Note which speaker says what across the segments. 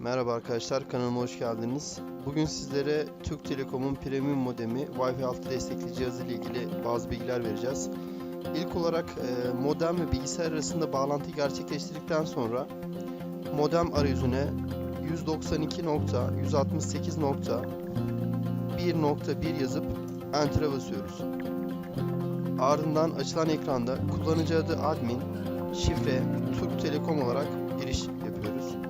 Speaker 1: Merhaba arkadaşlar kanalıma hoş geldiniz. Bugün sizlere Türk Telekom'un premium modemi Wi-Fi 6 destekli cihazı ile ilgili bazı bilgiler vereceğiz. İlk olarak e, modem ve bilgisayar arasında bağlantıyı gerçekleştirdikten sonra modem arayüzüne 192.168.1.1 yazıp Enter'a basıyoruz. Ardından açılan ekranda kullanıcı adı admin, şifre Türk Telekom olarak giriş yapıyoruz.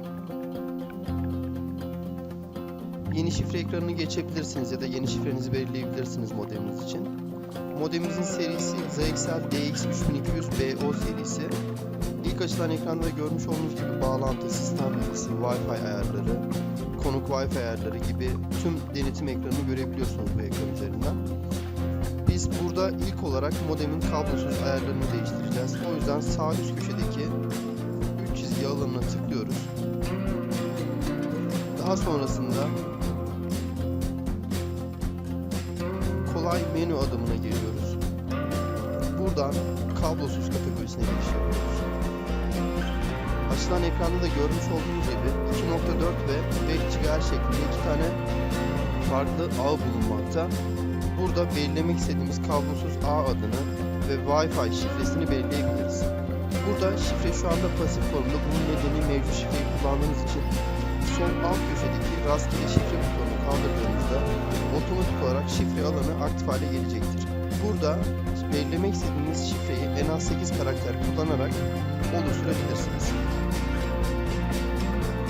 Speaker 1: Yeni şifre ekranını geçebilirsiniz ya da yeni şifrenizi belirleyebilirsiniz modeminiz için. Modemimizin serisi ZXL DX3200BO serisi. İlk açılan ekranda görmüş olduğunuz gibi bağlantı, sistem bilgisi, Wi-Fi ayarları, konuk Wi-Fi ayarları gibi tüm denetim ekranını görebiliyorsunuz bu ekran üzerinden. Biz burada ilk olarak modemin kablosuz ayarlarını değiştireceğiz. O yüzden sağ üst köşedeki 3 çizgi alanına tıklıyoruz. Daha sonrasında kolay menü adımına giriyoruz. Buradan kablosuz kategorisine giriş yapıyoruz. Açılan ekranda da görmüş olduğunuz gibi 2.4 ve 5 GHz şeklinde iki tane farklı ağ bulunmakta. Burada belirlemek istediğimiz kablosuz ağ adını ve Wi-Fi şifresini belirleyebiliriz. Burada şifre şu anda pasif formda. Bunun nedeni mevcut şifreyi kullandığınız için sol alt köşedeki rastgele şifre butonunu kaldırdığınızda otomatik olarak şifre alanı aktif hale gelecektir. Burada belirlemek istediğiniz şifreyi en az 8 karakter kullanarak oluşturabilirsiniz.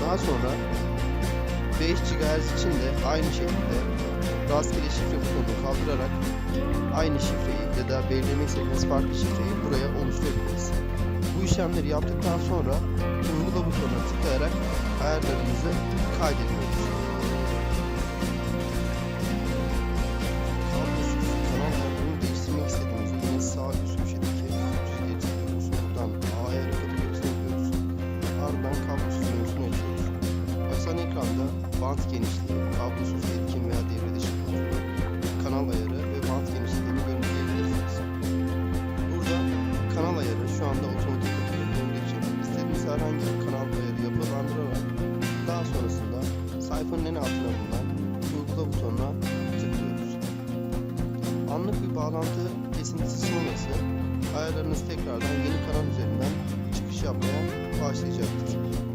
Speaker 1: Daha sonra 5 GHz için de aynı şekilde rastgele şifre butonunu kaldırarak aynı şifreyi ya da belirlemek istediğiniz farklı şifreyi buraya oluşturabiliriz. İşlemleri yaptıktan sonra uygula butonuna tıklayarak ayarlarımızı kaydediyoruz. Kablosuz kanal ayarlarını değiştirmek istediğimizde yine sağ üst köşedeki çizgiye tıklıyoruz. Buradan A ayarı kategorisine gidiyoruz. Ardından kablosuz menüsünü açıyoruz. Açılan ekranda bant genişliği, kablosuz herhangi bir kanal ayarı yapılandırarak daha sonrasında sayfanın en altına bulunan uygula butonuna tıklıyoruz. Anlık bir bağlantı kesintisi sonrası ayarlarınız tekrardan yeni kanal üzerinden çıkış yapmaya başlayacaktır.